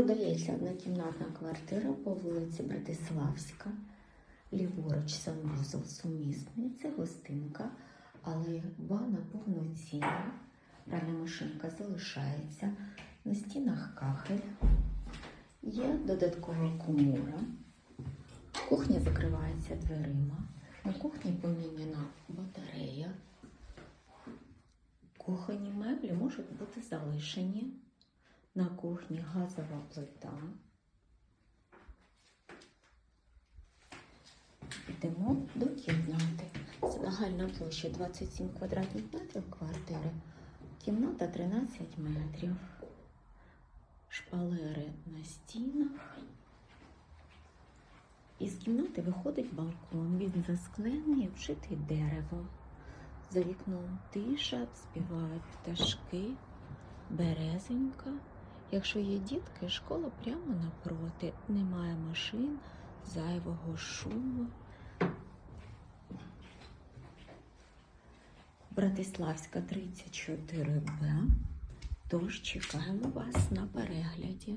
Продається однокімнатна квартира по вулиці Братиславська. Ліворуч санвузол сумісний, це гостинка, але ванна повноцінна. Пральна машинка залишається. На стінах кахель. Є додаткова комора. Кухня закривається дверима. На кухні поміняна батарея. Кухонні меблі можуть бути залишені. На кухні газова плита. Йдемо до кімнати. Загальна площа 27 квадратних метрів квартири. Кімната 13 метрів. Шпалери на стінах. Із кімнати виходить балкон. Він засклений, вшитий деревом. За вікном тиша, співають пташки, березенька. Якщо є дітки, школа прямо напроти. Немає машин, зайвого шуму. Братиславська 34Б. Тож чекаємо вас на перегляді.